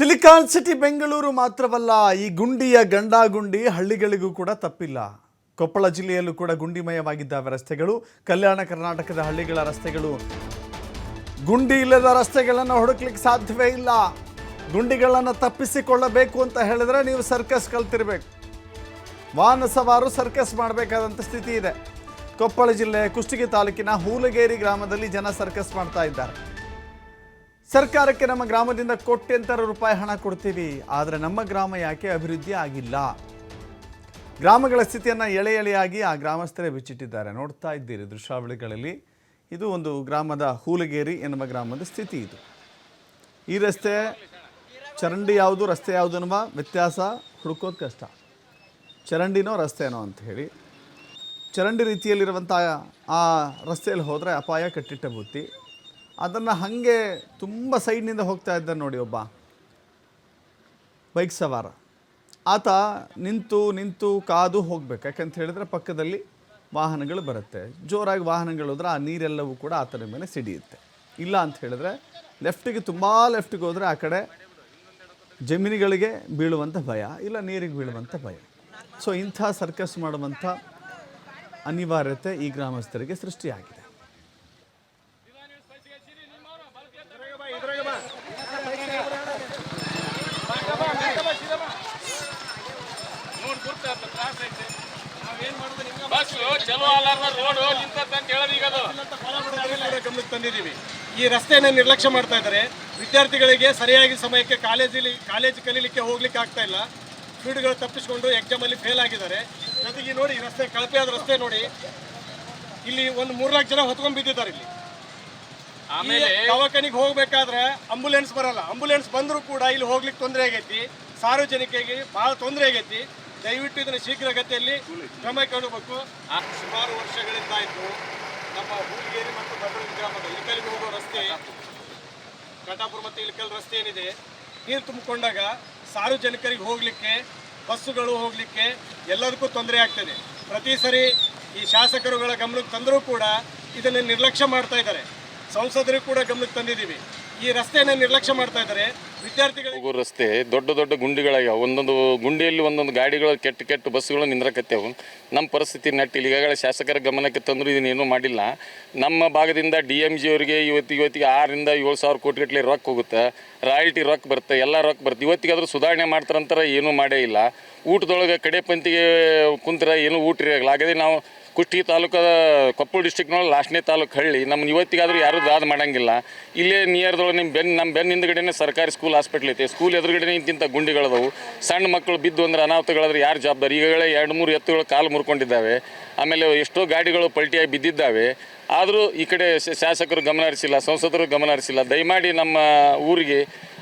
Silicon city Bengaluru ಮಾತ್ರವಲ್ಲ, ಈ ಗುಂಡಿಯ ಗಂಡಾಗುಂಡಿ ಹಳ್ಳಿಗಳಿಗೂ ಕೂಡ ತಪ್ಪಿಲ್ಲ. ಕೊಪ್ಪಳ ಜಿಲ್ಲೆಯಲ್ಲೂ ಕೂಡ ಗುಂಡಿಮಯವಾಗಿದ್ದಾವೆ ರಸ್ತೆಗಳು, ಕಲ್ಯಾಣ ಕರ್ನಾಟಕದ ಹಳ್ಳಿಗಳ ರಸ್ತೆಗಳು. ಗುಂಡಿ ಇಲ್ಲದ ರಸ್ತೆಗಳನ್ನು ಹುಡುಕ್ಲಿಕ್ಕೆ ಸಾಧ್ಯವೇ ಇಲ್ಲ. ಗುಂಡಿಗಳನ್ನು ತಪ್ಪಿಸಿಕೊಳ್ಳಬೇಕು ಅಂತ ಹೇಳಿದ್ರೆ ನೀವು ಸರ್ಕಸ್ ಕಲ್ತಿರ್ಬೇಕು. ವಾಹನ ಸವಾರು ಸರ್ಕಸ್ ಮಾಡಬೇಕಾದಂಥ ಸ್ಥಿತಿ ಇದೆ. ಕೊಪ್ಪಳ ಜಿಲ್ಲೆ ಕುಷ್ಟಗಿ ತಾಲೂಕಿನ ಹೂಲಗೇರಿ ಗ್ರಾಮದಲ್ಲಿ ಜನ ಸರ್ಕಸ್ ಮಾಡ್ತಾ ಇದ್ದಾರೆ. ಸರ್ಕಾರಕ್ಕೆ ನಮ್ಮ ಗ್ರಾಮದಿಂದ ಕೋಟ್ಯಂತರ ರೂಪಾಯಿ ಹಣ ಕೊಡ್ತೀವಿ, ಆದರೆ ನಮ್ಮ ಗ್ರಾಮ ಯಾಕೆ ಅಭಿವೃದ್ಧಿ ಆಗಿಲ್ಲ? ಗ್ರಾಮಗಳ ಸ್ಥಿತಿಯನ್ನು ಎಳೆ ಎಳೆಯಾಗಿ ಆ ಗ್ರಾಮಸ್ಥರೇ ಬಿಚ್ಚಿಟ್ಟಿದ್ದಾರೆ. ನೋಡ್ತಾ ಇದ್ದೀರಿ ದೃಶ್ಯಾವಳಿಗಳಲ್ಲಿ. ಇದು ಒಂದು ಗ್ರಾಮದ ಹೂಲಗೇರಿ ಎನ್ನುವ ಗ್ರಾಮದ ಸ್ಥಿತಿ ಇದು. ಈ ರಸ್ತೆ ಚರಂಡಿ ಯಾವುದು, ರಸ್ತೆ ಯಾವುದು ಅನ್ನುವ ವ್ಯತ್ಯಾಸ ಹುಡುಕೋದು ಕಷ್ಟ. ಚರಂಡಿನೋ ರಸ್ತೆನೋ ಅಂತ ಹೇಳಿ. ಚರಂಡಿ ರೀತಿಯಲ್ಲಿರುವಂಥ ಆ ರಸ್ತೆಯಲ್ಲಿ ಹೋದರೆ ಅಪಾಯ, ಕಟ್ಟಿಟ್ಟ ಬುತ್ತಿ. ಅದನ್ನು ಹಾಗೆ ತುಂಬ ಸೈಡ್ನಿಂದ ಹೋಗ್ತಾ ಇದ್ದ ನೋಡಿ ಒಬ್ಬ. ಬೈಕ್ ಸವಾರ. ಆತ ನಿಂತು ನಿಂತು ಕಾದು ಹೋಗ್ಬೇಕು. ಯಾಕಂತ ಹೇಳಿದ್ರೆ ಪಕ್ಕದಲ್ಲಿ ವಾಹನಗಳು ಬರುತ್ತೆ. ಜೋರಾಗಿ ವಾಹನಗಳು ಹೋದ್ರೆ ಆ ನೀರೆಲ್ಲವೂ ಕೂಡ ಆತನ ಮೇಲೆ ಸಿಡಿಯುತ್ತೆ. ಇಲ್ಲ ಅಂತ ಹೇಳಿದ್ರೆ ಲೆಫ್ಟಿಗೆ ತುಂಬ ಲೆಫ್ಟಿಗೆ ಹೋದರೆ ಆ ಕಡೆ ಜಮೀನುಗಳಿಗೆ ಬೀಳುವಂಥ ಭಯ, ಇಲ್ಲ ನೀರಿಗೆ ಬೀಳುವಂಥ ಭಯ. ಸೊ ಇಂಥ ಸರ್ಕಸ್ ಮಾಡುವಂಥ ಅನಿವಾರ್ಯತೆ ಈ ಗ್ರಾಮಸ್ಥರಿಗೆ ಸೃಷ್ಟಿಯಾಗಿದೆ. ಬಸ್ ಚಲೋ ಅಲ್ಲಾರ್ದ ರೋಡ್ ನಿಂತಂತ ಹೇಳೋದು ಈಗ ಅದು. ಕೂಡ ಗಮನಕ್ಕೆ ತಂದಿದ್ದೀವಿ. ಈ ರಸ್ತೆಯನ್ನು ನಿರ್ಲಕ್ಷ್ಯ ಮಾಡ್ತಾ ಇದ್ದಾರೆ. ವಿದ್ಯಾರ್ಥಿಗಳಿಗೆ ಸರಿಯಾಗಿ ಸಮಯಕ್ಕೆ ಕಾಲೇಜಲ್ಲಿ ಕಾಲೇಜ್ ಕಲೀಲಿಕ್ಕೆ ಹೋಗ್ಲಿಕ್ಕೆ ಆಗ್ತಾ ಇಲ್ಲ. ಸ್ಟೂಡೆಂಟ್ಗಳು ತಪ್ಪಿಸ್ಕೊಂಡು ಎಕ್ಸಾಮಲ್ಲಿ ಫೇಲ್ ಆಗಿದ್ದಾರೆ. ಜೊತೆಗೆ ನೋಡಿ ಈ ರಸ್ತೆ ಕಳಪೆಯಾದ ರಸ್ತೆ ನೋಡಿ. ಇಲ್ಲಿ ಒಂದು ಮೂರ್ನಾಲ್ಕು ಜನ ಹೊತ್ಕೊಂಡ್ ಬಿದ್ದಿದ್ದಾರೆ ಇಲ್ಲಿ. ಆಮೇಲೆ ದವಾಖಾನಿಗೆ ಹೋಗ್ಬೇಕಾದ್ರೆ ಅಂಬುಲೆನ್ಸ್ ಬರಲ್ಲ. ಅಂಬುಲೆನ್ಸ್ ಬಂದರೂ ಕೂಡ ಇಲ್ಲಿ ಹೋಗ್ಲಿಕ್ಕೆ ತೊಂದರೆ ಆಗೈತಿ. ಸಾರ್ವಜನಿಕರಿಗೆ ಬಹಳ ತೊಂದರೆ ಆಗೈತಿ. ದಯವಿಟ್ಟು ಇದನ್ನು ಶೀಘ್ರಗತಿಯಲ್ಲಿ ಕ್ರಮ ಕೈಗೊಳ್ಳಬೇಕು. ಸುಮಾರು ವರ್ಷಗಳಿಂದ ಇದ್ದು ನಮ್ಮ ಹೂಲಿಗೇರಿ ಮತ್ತು ಬಡವಳಿ ಗ್ರಾಮದ ಇಳಕಲಿಗೆ ಹೋಗುವ ರಸ್ತೆ, ಕಟಾಪುರ ಮತ್ತು ಇಳಕಲ್ ರಸ್ತೆ ಏನಿದೆ, ನೀರು ತುಂಬಿಕೊಂಡಾಗ ಸಾರ್ವಜನಿಕರಿಗೆ ಹೋಗಲಿಕ್ಕೆ, ಬಸ್ಸುಗಳು ಹೋಗಲಿಕ್ಕೆ ಎಲ್ಲದಕ್ಕೂ ತೊಂದರೆ ಆಗ್ತದೆ. ಪ್ರತಿ ಸರಿ ಈ ಶಾಸಕರುಗಳ ಗಮನಕ್ಕೆ ತಂದರೂ ಕೂಡ ಇದನ್ನು ನಿರ್ಲಕ್ಷ್ಯ ಮಾಡ್ತಾ ಇದ್ದಾರೆ. ಸಂಸದರು ಕೂಡ ಗಮನಕ್ಕೆ ತಂದಿದ್ದೀವಿ. ಈ ರಸ್ತೆಯನ್ನು ನಿರ್ಲಕ್ಷ್ಯ ಮಾಡ್ತಾ ಇದ್ದಾರೆ. ವಿದ್ಯಾರ್ಥಿಗಳು ರಸ್ತೆ ದೊಡ್ಡ ದೊಡ್ಡ ಗುಂಡಿಗಳಾಗ್ಯಾವ. ಒಂದೊಂದು ಗುಂಡಿಯಲ್ಲಿ ಒಂದೊಂದು ಗಾಡಿಗಳು ಕೆಟ್ಟ ಕೆಟ್ಟ ಬಸ್ಗಳು ನಿಂದ್ರಕತ್ತೇವು. ನಮ್ಮ ಪರಿಸ್ಥಿತಿ ನಟ್ಟಿಲ್ಲ ಈಗಾಗಲೇ ಶಾಸಕರ ಗಮನಕ್ಕೆ ತಂದರೂ ಇದನ್ನೇನೂ ಮಾಡಿಲ್ಲ. ನಮ್ಮ ಭಾಗದಿಂದ ಡಿ ಎಂ ಜಿ ಅವರಿಗೆ ಇವತ್ತು ಇವತ್ತಿಗೆ ಆರರಿಂದ ಏಳು ಸಾವಿರ ಕೋಟಿಗಟ್ಟಲೆ ರೊಕ್ಕ ಹೋಗುತ್ತೆ. ರಾಯಲ್ಟಿ ರೊಕ್ಕ ಬರುತ್ತೆ, ಎಲ್ಲ ರೊಕ್ಕ ಬರುತ್ತೆ. ಆದರೂ ಸುಧಾರಣೆ ಮಾಡ್ತಾರಂತಾರೆ ಏನೂ ಮಾಡೇ ಇಲ್ಲ. ಊಟದೊಳಗೆ ಕಡೆ ಪಂತಿಗೆ ಕುಂತ್ರ ಏನೂ ಊಟ ಇರೋಲ್ಲ. ಹಾಗಾದ್ರೆ ನಾವು ಕುಷ್ಟಗಿ ತಾಲೂಕದ ಕೊಪ್ಪಳ ಡಿಸ್ಟ್ರಿಕ್ಟ್ನೊಳಗೆ ಲಾಸ್ಟ್ನೇ ತಾಲೂಕು ಹಳ್ಳಿ. ನಮ್ಮ ಇವತ್ತಿಗಾದರೂ ಯಾರೂ ದಾದ ಮಾಡಂಗಿಲ್ಲ. ಇಲ್ಲೇ ನಿಯರ್ದೊಳಗೆ ನಿಮ್ಮ ಬೆನ್ ನಮ್ಮ ಬೆನ್ನ ಹಿಂದ್ಗಡೆನೇ ಸರ್ಕಾರಿ ಸ್ಕೂಲ್ ಹಾಸ್ಪಿಟ್ಲ್ ಐತೆ. ಸ್ಕೂಲ್ ಎದುರುಗಡೆ ಇಂತಿಂಥ ಗುಂಡಿಗಳದವು. ಸಣ್ಣ ಮಕ್ಕಳು ಬಿದ್ದು ಅಂದ್ರೆ ಅನಾಹುತಗಳಾದ್ರೆ ಯಾರು ಜವಾಬ್ದಾರಿ? ಈಗಾಗಲೇ ಎರಡು ಮೂರು ಎತ್ತುಗಳು ಕಾಲು ಮುರ್ಕೊಂಡಿದ್ದಾವೆ. ಆಮೇಲೆ ಎಷ್ಟೋ ಗಾಡಿಗಳು ಪಲ್ಟಿಯಾಗಿ ಬಿದ್ದಿದ್ದಾವೆ. ಆದರೂ ಈ ಕಡೆ ಶಾಸಕರು ಗಮನ ಹರಿಸಿಲ್ಲ, ಸಂಸದರು ಗಮನ ಹರಿಸಿಲ್ಲ. ದಯಮಾಡಿ ನಮ್ಮ ಊರಿಗೆ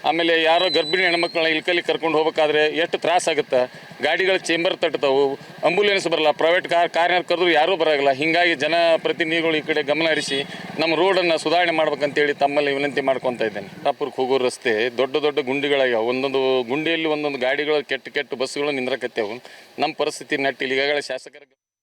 ಆಮೇಲೆ ಯಾರೋ ಗರ್ಭಿಣಿ ಹೆಣ್ಮಕ್ಳನ್ನ ಇಲ್ಕಲ್ಲಿ ಕರ್ಕೊಂಡು ಹೋಗ್ಬೇಕಾದ್ರೆ ಎಷ್ಟು ತ್ರಾಸಾಗುತ್ತೆ ಗಾಡಿಗಳು ಚೇಂಬರ್ ತಟ್ತಾವು ಆಂಬುಲೆನ್ಸ್ ಬರಲ್ಲ, ಪ್ರೈವೇಟ್ ಕಾರ್ ಕಾರ್ಯ ಕರೆದ್ರು ಯಾರೂ ಬರೋಲ್ಲ ಹೀಗಾಗಿ ಜನಪ್ರತಿನಿಧಿಗಳು ಈ ಕಡೆ ಗಮನ ಹರಿಸಿ ನಮ್ಮ ರೋಡನ್ನು ಸುಧಾರಣೆ ಮಾಡ್ಬೇಕಂತೇಳಿ ತಮ್ಮಲ್ಲಿ ವಿನಂತಿ ಮಾಡ್ಕೊತ ಇದ್ದೇನೆ. ಟಾಪುರ್ಗೆ ಹೋಗೋ ರಸ್ತೆ, ದೊಡ್ಡ ದೊಡ್ಡ ಗುಂಡಿಗಳಾಗ್ಯಾವ. ಒಂದೊಂದು ಗುಂಡಿಯಲ್ಲಿ ಒಂದೊಂದು ಗಾಡಿಗಳು ಕೆಟ್ಟ ಕೆಟ್ಟ ಬಸ್ಗಳು ನಿಂದ್ರಕತ್ತೇವು. ನಮ್ಮ ಪರಿಸ್ಥಿತಿ ನೆಟ್ಟಿಲ್ಲ ಈಗಾಗಲೇ ಶಾಸಕರ